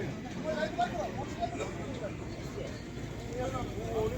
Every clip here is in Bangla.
よろしくお願いします。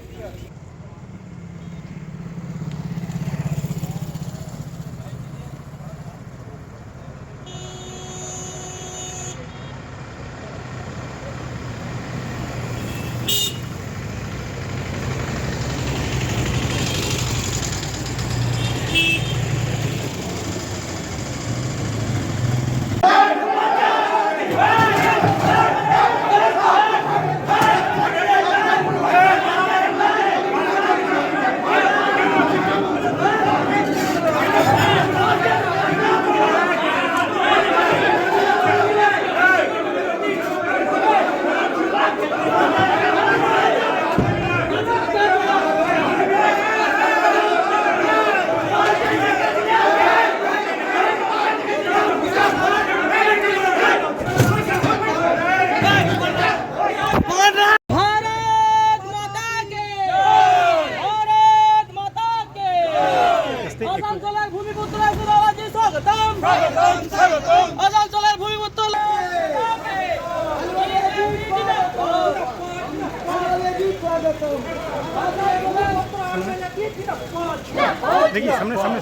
দেখি, সামনে সামনে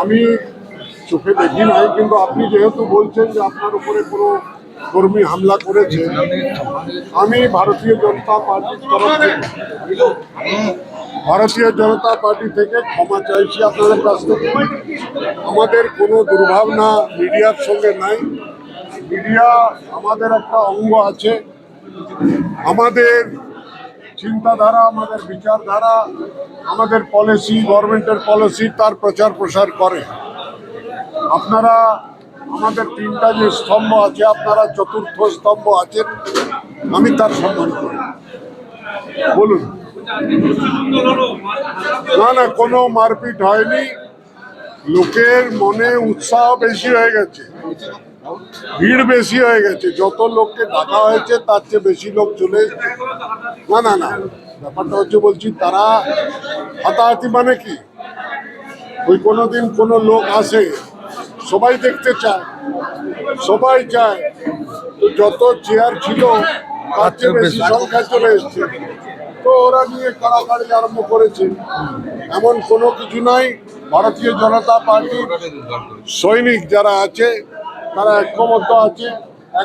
আমি চোখে দেখি নাই, কিন্তু আপনি যেহেতু বলছেন যে আপনার উপরে কোনো কর্মী হামলা করেছে, আমি ভারতীয় জনতা পার্টির তরফ থেকে ভারতীয় জনতা পার্টি থেকে ক্ষমা চাইছি আপনাদের কাছ থেকে। আমাদের কোনো দুর্ভাবনা মিডিয়ার সঙ্গে নাই। মিডিয়া আমাদের একটা অঙ্গ আছে। আমাদের চিন্তাধারা, আমাদের বিচারধারা, আমাদের পলিসি গভর্নমেন্টের পলিসি তার প্রচার প্রসার করে। আপনারা আমাদের তিনটা যে স্তম্ভ আছে, আপনারা চতুর্থ স্তম্ভ আছেন, আমি তার সম্মান করি। বলুন। না না কোনো মারপিট হয়নি। লোকের মনে উৎসাহ বেশি হয়ে গেছে। ভিড় বেশি হয়ে গেছে। যত লোককে ডাকা হয়েছে তার চেয়ে বেশি লোক চলে না না না ব্যাপারটা হচ্ছে বলছি তারা হাতাহাতি মানে কি? ওই কোনোদিন কোনো লোক আসে সবাই দেখতে চায় সবাই চায়। তো যত চেয়ার ছিল তার চেয়ে বেশি সংখ্যায় চলে এসছে। ওরা নিয়ে কাড়াকাড়ি আরম্ভ করেছে। এমন কোনো কিছু নাই। ভারতীয় জনতা পার্টির সৈনিক যারা আছে তারা ঐক্যবদ্ধ আছে।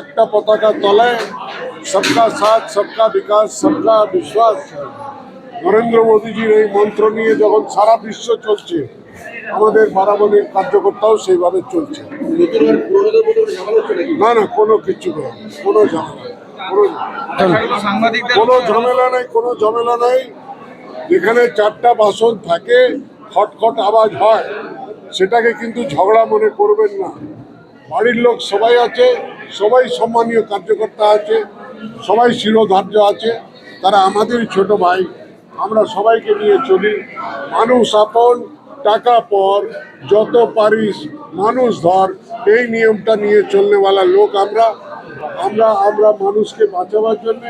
একটা পতাকার তলায় সবকা সাথ সবকা বিকাশ সবকা বিশ্বাস। নরেন্দ্র মোদীজির এই মন্ত্র নিয়ে যখন সারা বিশ্ব চলছে আমাদের বারাবণীর কার্যকর্তাও সেইভাবে চলছে। না না কোনো কিছু কোনো ঝামেলা কোনো ঝামেলা নেই। কোনো ঝামেলা নেই। যেখানে চারটা বাসন থাকে খটখট আওয়াজ হয় সেটাকে কিন্তু ঝগড়া মনে করবেন না। বাড়ির লোক সবাই আছে সবাই সম্মানীয় কার্যকর্তা আছে সবাই শিরোধার্য আছে। তারা আমাদেরই ছোট ভাই আমরা সবাইকে নিয়ে চলি। মানুষ আপন টাকা পর যত পারিস মানুষ ধর। এই নিয়মটা নিয়ে চলনেওয়ালা লোক আমরা আমরা আমরা মানুষকে বাঁচাবার জন্য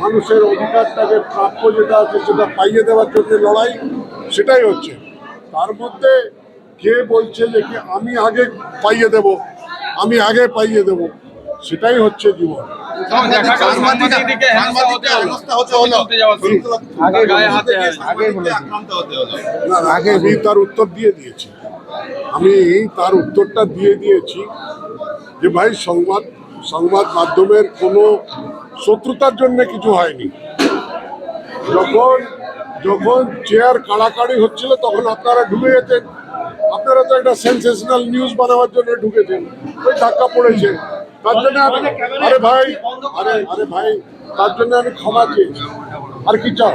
মানুষের অধিকারটাকে প্রাপ্য যেটা আছে সেটা পাইয়ে দেওয়ার জন্য লড়াই সেটাই হচ্ছে। তার মধ্যে কে বলছে যে কি আমি আগে পাইয়ে দেব আমি আগে পাইয়ে দেব সেটাই হচ্ছে জীবন। না, না, আমি তার উত্তর দিয়ে দিয়েছি। আমি তার উত্তরটা দিয়ে দিয়েছি যে ভাই সংবাদ সংবাদ মাধ্যমের কোনো শত্রুতার জন্য কিছু হয়নি। যখন যখন চেয়ার কাড়াকাড়ি হচ্ছিল তখন আপনারা ঢুকে গেছেন আপনারা তো একটা সেন্সেশনাল নিউজ বানাবার জন্য ঢুকেছেন। ওই ধাক্কা পড়েছে। তার জন্য আমি আরে ভাই আরে আরে ভাই তার জন্য আমি ক্ষমা চেয়েছি। আর কি চাও?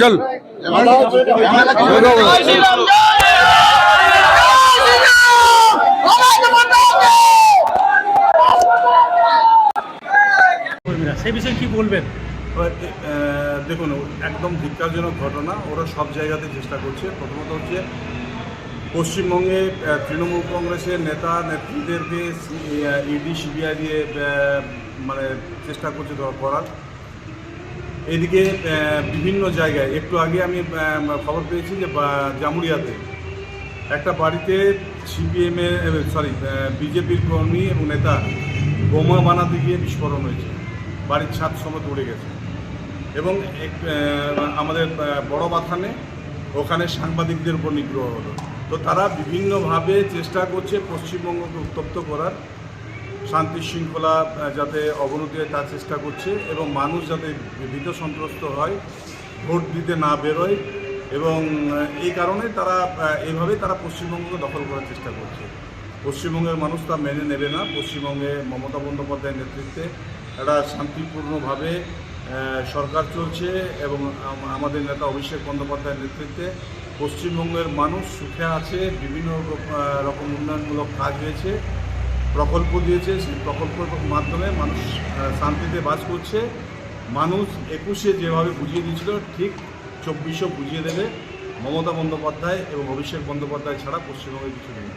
চল। সেই বিষয়ে কি বলবেন? দেখুন, একদম ধিক্কারজনক ঘটনা, ওরা সব জায়গাতে চেষ্টা করছে। প্রথমত হচ্ছে, পশ্চিমবঙ্গে তৃণমূল কংগ্রেসের নেতা, নেত্রীদেরকে ইডি, সিবিআই দিয়ে মানে চেষ্টা করছে করার। এদিকে বিভিন্ন জায়গায়, একটু আগে আমি খবর পেয়েছি যে জামুরিয়াতে একটা বাড়িতে সিপিএমের সরি বিজেপির কর্মী এবং নেতা বোমা বানাতে গিয়ে বিস্ফোরণ হয়েছে। বাড়ির ছাদ সমেত উড়ে গেছে। এবং আমাদের বড় বাথানে ওখানে সাংবাদিকদের উপর নিগ্রহ হলো। তো তারা বিভিন্নভাবে চেষ্টা করছে পশ্চিমবঙ্গকে উত্তপ্ত করার। শান্তি শৃঙ্খলা যাতে অবনতি হয় তার চেষ্টা করছে এবং মানুষ যাতে ভীত সন্ত্রস্ত হয় ভোট দিতে না বেরোয় এবং এই কারণে তারা আহ, এইভাবে তারা পশ্চিমবঙ্গকে দখল করার চেষ্টা করছে। পশ্চিমবঙ্গের মানুষ তা মেনে নেবে না। পশ্চিমবঙ্গে মমতা বন্দ্যোপাধ্যায়ের নেতৃত্বে একটা শান্তিপূর্ণভাবে সরকার চলছে এবং আমাদের নেতা অভিষেক বন্দ্যোপাধ্যায়ের নেতৃত্বে পশ্চিমবঙ্গের মানুষ সুখে আছে, বিভিন্ন রকম- উন্নয়নমূলক কাজ হয়েছে, প্রকল্প দিয়েছে, সেই প্রকল্পের মাধ্যমে মানুষ শান্তিতে বাস করছে। মানুষ একুশে যেভাবে বুঝিয়ে দিয়েছিল, ঠিক চব্বিশও বুঝিয়ে দেবে মমতা বন্দ্যোপাধ্যায় এবং অভিষেক বন্দ্যোপাধ্যায় ছাড়া পশ্চিমবঙ্গে কিছু নেই।